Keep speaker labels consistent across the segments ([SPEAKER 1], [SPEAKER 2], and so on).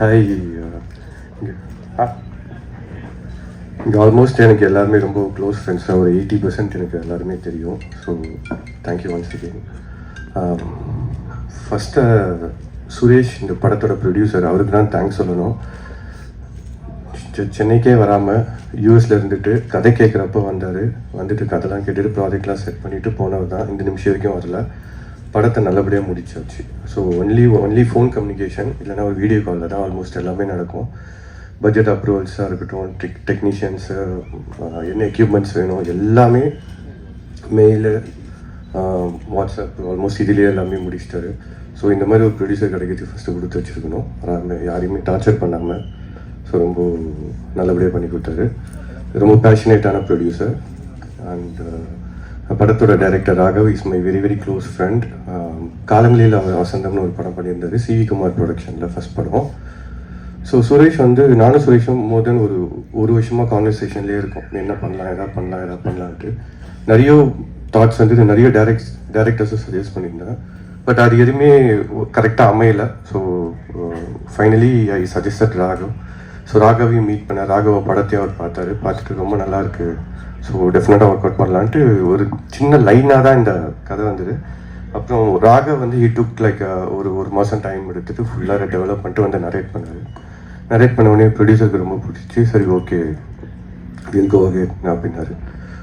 [SPEAKER 1] Hi இங்கே almost எனக்கு எல்லாருமே ரொம்ப க்ளோஸ் ஃப்ரெண்ட்ஸ் ஒரு எயிட்டி பர்சன்ட் எனக்கு எல்லாருமே தெரியும். So thank you once again first Suresh இந்த படத்தோட ப்ரொடியூசர் அவருக்கு தான் தேங்க்ஸ் சொல்லணும். செ- சென்னைக்கே வராமல் யூஎஸில் இருந்துட்டு கதை கேட்குறப்ப வந்தார். வந்துட்டு கதைலாம் கேட்டுட்டு ப்ராஜெக்ட்லாம் செட் பண்ணிவிட்டு போனவர் தான். இந்த நிமிஷம் வரைக்கும் வரல. படத்தை நல்லபடியாக முடிச்சாச்சு. So only only phone communication இல்லைன்னா ஒரு வீடியோ காலில் தான் ஆல்மோஸ்ட் எல்லாமே நடக்கும். பட்ஜெட் அப்ரூவல்ஸாக இருக்கட்டும் டெக் டெக்னீஷியன்ஸு என்ன எக்யூப்மெண்ட்ஸ் வேணும் எல்லாமே மெயிலு வாட்ஸ்அப் ஆல்மோஸ்ட் இதுலேயே எல்லாமே முடிச்சிட்டாரு. ஸோ இந்த மாதிரி ஒரு ப்ரொடியூசர் கிடைக்கிறது ஃபஸ்ட்டு கொடுத்து வச்சுருக்கணும். யாருமே யாரையுமே டார்ச்சர் பண்ணாமல் ஸோ ரொம்ப நல்லபடியாக பண்ணி கொடுத்தாரு. ரொம்ப பேஷனேட்டான ப்ரொடியூசர் அண்ட் படத்தோட director Raghav is my very very close friend காலங்களில் அவர் வசந்தம்னு ஒரு படம் பண்ணியிருந்தாரு. சிவி குமார் ப்ரொடக்ஷனில் ஃபஸ்ட் படம். ஸோ சுரேஷ் வந்து நானும் சுரேஷும் மோர் தென் ஒரு ஒரு வருஷமாக கான்வர்சேஷன்லேயே இருக்கும். என்ன பண்ணலாம் எதாவது பண்ணலாம் எதாவது பண்ணலான்ட்டு. நிறைய தாட்ஸ் வந்து நிறைய டேரக்ட் டேரக்டர்ஸும் சஜஸ்ட் பண்ணியிருந்தேன் பட் அது எதுவுமே கரெக்டாக அமையலை. So finally I suggested Raghav. So ராகவையும் meet பண்ண ராகவ படத்தையும் அவர் பார்த்தாரு. பார்த்துட்டு ரொம்ப நல்லா இருக்குது ஸோ டெஃபினட்டாக ஒர்க் அவுட் பண்ணலான்ட்டு ஒரு சின்ன லைனாக தான் இந்த கதை வந்தது. அப்புறம் ராக வந்து ஹி டுக் லைக் ஒரு ஒரு மாதம் டைம் எடுத்துட்டு ஃபுல்லாக டெவலப் பண்ணிட்டு வந்து நரேட் பண்ணார். நரேட் பண்ண உடனே ப்ரொடியூசருக்கு ரொம்ப பிடிச்சி சரி ஓகே வில் கோ அகே அப்படின்னாரு.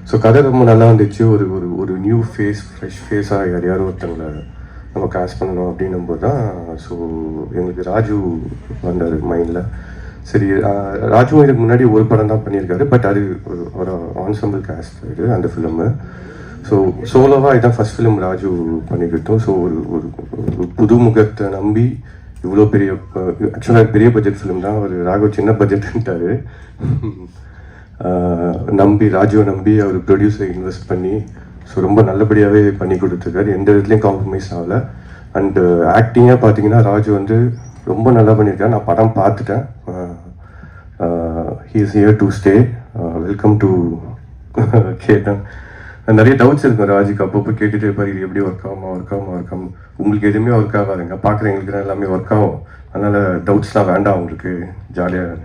[SPEAKER 1] ஸோ கதை ரொம்ப நல்லா வந்துச்சு. ஒரு ஒரு ஒரு நியூ ஃபேஸ் ஃப்ரெஷ் ஃபேஸாக யார் யாரும் ஒருத்தவங்கள நம்ம காஸ்ட் பண்ணணும் அப்படின்னும் போது தான் ஸோ எங்களுக்கு ராஜு வந்தார் மைண்டில் சரி ராஜுவும் ராஜு இதுக்கு முன்னாடி ஒரு படம் தான் பண்ணியிருக்காரு பட் அது ஒரு ஒரு ஆன்சம்பிள் காஸ்ட் இது அந்த ஃபிலிமு ஸோ சோலோவாக இதான் ஃபர்ஸ்ட் ஃபிலிம் ராஜு பண்ணிக்கிட்டோம். ஸோ ஒரு ஒரு புதுமுகத்தை புது முகத்தை நம்பி இவ்வளோ பெரிய ஆக்சுவலாக பெரிய பட்ஜெட் ஃபிலிம் தான். அவர் ராகவ் சின்ன பட்ஜெட்டுன்ட்டாரு நம்பி ராஜுவை நம்பி அவர் ப்ரொடியூசரை இன்வெஸ்ட் பண்ணி ஸோ ரொம்ப நல்லபடியாகவே பண்ணி கொடுத்துருக்காரு. எந்த விதத்துலையும் காம்ப்ரமைஸ் ஆகலை. அண்டு uh, ஆக்டிங்காக பார்த்தீங்கன்னா ராஜு வந்து ரொம்ப நல்லா பண்ணியிருக்காரு. நான் படம் பார்த்துட்டேன். He is here to stay welcome to கேட்டேன். நிறைய டவுட்ஸ் இருக்கும் ராஜுக்கு. அப்பப்போ கேட்டுகிட்டே இருப்பாரு இது எப்படி ஒர்க் ஆகுமா ஒர்க் ஆகுமா ஒர்க் ஆகும். உங்களுக்கு எதுவுமே ஒர்க் ஆகாதுங்க. பார்க்குறவங்களுக்கு தான் எல்லாமே ஒர்க் ஆகும். அதனால் டவுட்ஸ்லாம் வேண்டாம் உங்களுக்கு. ஜாலியாக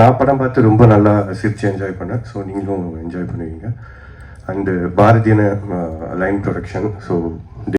[SPEAKER 1] நான் படம் பார்த்து ரொம்ப நல்லா சிரித்து என்ஜாய் பண்ணேன். ஸோ நீங்களும் என்ஜாய் பண்ணுவீங்க. அண்டு பாரதியன லைன் ப்ரொடக்ஷன் ஸோ